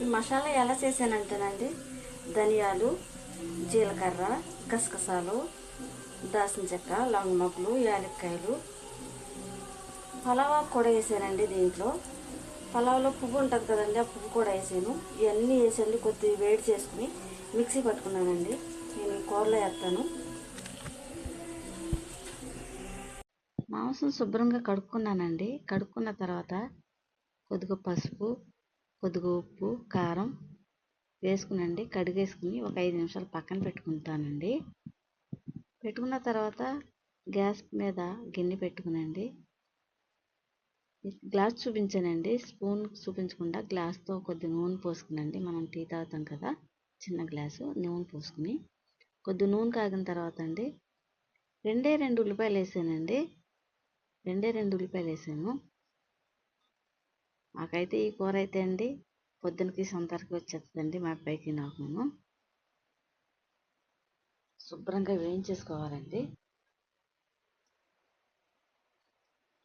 ఈ మసాలా ఎలా చేశానంటేనండి ధనియాలు జీలకర్ర గసగసాలు దాసిన చెక్క లవంగ మొగ్గలు యాలక్కాయలు. పలావా కూడా వేసానండి దీంట్లో. పలావ్లో పువ్వు ఉంటుంది కదండి ఆ పువ్వు కూడా వేసాను. ఇవన్నీ వేసండి కొద్దిగా వేడి చేసుకుని మిక్సీ పట్టుకున్నానండి. నేను కూరలో వేస్తాను. మాంసం శుభ్రంగా కడుక్కున్నానండి. కడుక్కున్న తర్వాత కొద్దిగా పసుపు కొద్దిగా ఉప్పు కారం వేసుకునండి. కడిగేసుకుని ఒక ఐదు నిమిషాలు పక్కన పెట్టుకుంటానండి. పెట్టుకున్న తర్వాత గ్యాస్ మీద గిన్నె పెట్టుకునండి. గ్లాస్ చూపించానండి. స్పూన్ చూపించకుండా గ్లాస్తో కొద్ది నూనె పోసుకునండి. మనం టీ తాగుతాం కదా చిన్న గ్లాసు నూనె పోసుకుని. కొద్ది నూనె కాగిన తర్వాత అండి రెండే రెండు ఉల్లిపాయలు వేసానండి. రెండే రెండు ఉల్లిపాయలు వేసాను. నాకైతే ఈ కూర అయితే అండి పొద్దునకి సొంతరికి వచ్చేస్తుందండి మా అబ్బాయికి నాకు శుభ్రంగా వేయించేసుకోవాలండి.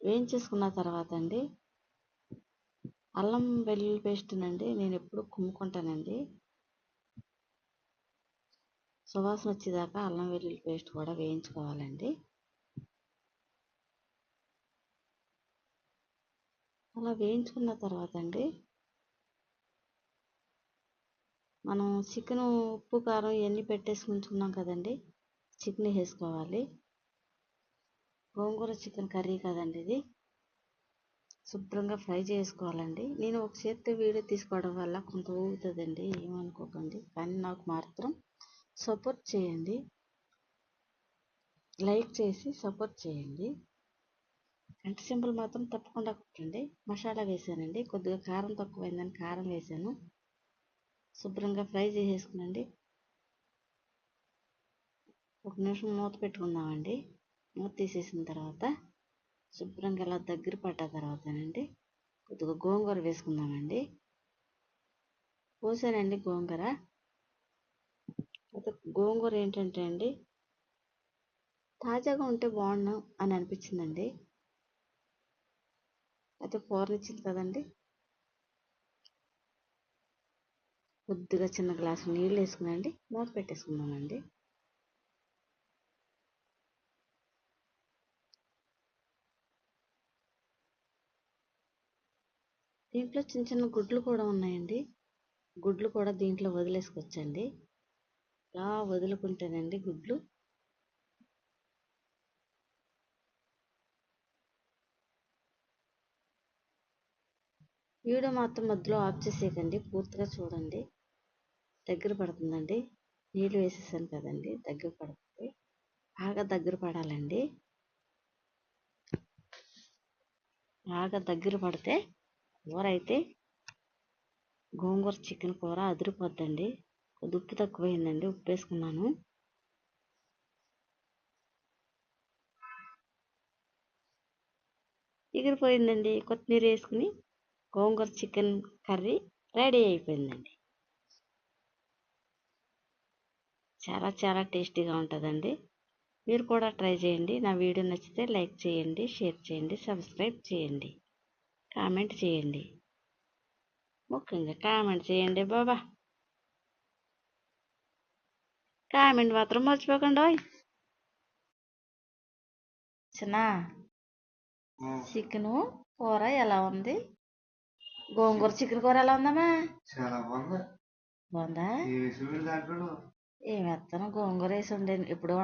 వేయించేసుకున్న తర్వాత అండి అల్లం వెల్లుల్లి పేస్ట్నండి నేను ఎప్పుడు కుమ్ముకుంటానండి. సువాసన వచ్చేదాకా అల్లం వెల్లుల్లి పేస్ట్ కూడా వేయించుకోవాలండి. అలా వేయించుకున్న తర్వాత అండి మనం చికెన్ ఉప్పు కారం ఇవన్నీ పెట్టేసి ఉంచుకున్నాం కదండి చికెన్ వేసుకోవాలి. గోంగూర చికెన్ కర్రీ కదండి ఇది. శుభ్రంగా ఫ్రై చేసుకోవాలండి. నేను ఒక చేత్తో వీడియో తీసుకోవడం వల్ల కొంత ఊగుతుందండి ఏమనుకోకండి. కానీ నాకు మాత్రం సపోర్ట్ చేయండి. లైక్ చేసి సపోర్ట్ చేయండి. అంటి సింపుల్ మాత్రం తప్పకుండా కుట్టండి. మసాలా వేసానండి. కొద్దిగా కారం తక్కువైందని కారం వేసాను. శుభ్రంగా ఫ్రై చేసేసుకునండి. ఒక నిమిషం మూత పెట్టుకుందామండి. మూత తీసేసిన తర్వాత శుభ్రంగా ఇలా దగ్గర పడ్డ తర్వాతనండి కొద్దిగా గోంగూర వేసుకుందామండి. పోసానండి గోంగూర. గోంగూర ఏంటంటే అండి తాజాగా ఉంటే బాగుండు అని అనిపించిందండి. అయితే కూరనిచ్చింది కదండి. కొద్దిగా చిన్న గ్లాసు నీళ్ళు వేసుకునండి మూత పెట్టేసుకున్నానండి దీంట్లో చిన్న చిన్న గుడ్లు కూడా ఉన్నాయండి. గుడ్లు కూడా దీంట్లో వదిలేసుకోవచ్చండి ఇలా వదులుకుంటేనండి గుడ్లు వీడియో మాత్రం మధ్యలో ఆఫ్ చేసేయకండి పూర్తిగా చూడండి. దగ్గర పడుతుందండి. నీళ్ళు వేసేసాను కదండి దగ్గర పడుతుంది. బాగా దగ్గర పడాలండి. బాగా దగ్గర పడితే కూర అయితే గోంగూర చికెన్ కూర అదిరిపోద్దండి. కొద్ది ఉప్పు తక్కువైందండి ఉప్పు వేసుకున్నాను ఎగిరిపోయిందండి కొత్తిమీర వేసుకుని గోంగూర చికెన్ కర్రీ రెడీ అయిపోయిందండి. చాలా చాలా టేస్టీగా ఉంటుందండి. మీరు కూడా ట్రై చేయండి. నా వీడియో నచ్చితే లైక్ చేయండి షేర్ చేయండి సబ్స్క్రైబ్ చేయండి కామెంట్ చేయండి. ముఖ్యంగా కామెంట్ చేయండి బాబా. కామెంట్ మాత్రం మర్చిపోకండి చిన్న చికెను కూర ఎలా ఉంది? గోంగూర చికెన్ కూర ఎలా ఉందమ్మా? చాలా బాగుంది. బాగుందా? ఈ సూర్యుడు దాంట్లో ఏం వేస్తాను? గోంగూర వేసి ఉండే ఇప్పుడు